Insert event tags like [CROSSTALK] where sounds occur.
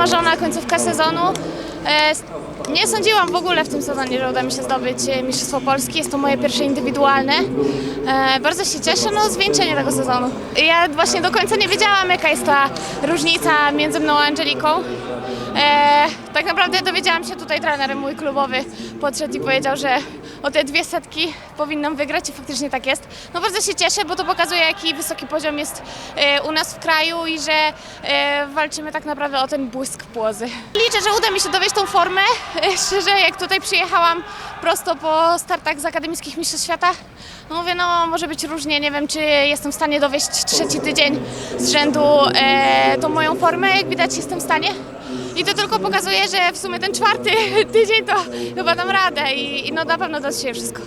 wymarzona końcówka sezonu. E, Nie sądziłam w ogóle w tym sezonie, że uda mi się zdobyć e, Mistrzostwo Polski. Jest to moje pierwsze indywidualne. E, Bardzo się cieszę, no zwieńczenie tego sezonu. Ja właśnie do końca nie wiedziałam, jaka jest ta różnica między mną a Angeliką. Tak naprawdę dowiedziałam się tutaj trener mój klubowy podszedł i powiedział, że o te dwie setki powinnam wygrać i faktycznie tak jest. No bardzo się cieszę, bo to pokazuje jaki wysoki poziom jest e, u nas w kraju i że e, walczymy tak naprawdę o ten błysk płozy. Liczę, że uda mi się dowieść tą formę. E, szczerze, jak tutaj przyjechałam prosto po startach z akademickich mistrzostw świata, no mówię, no może być różnie, nie wiem czy jestem w stanie dowieść trzeci tydzień z rzędu e, tą moją formę, jak widać jestem w stanie. I to tylko pokazuje, że w sumie ten czwarty [LAUGHS] tydzień to chyba dam radę i, i no na pewno da się wszystko.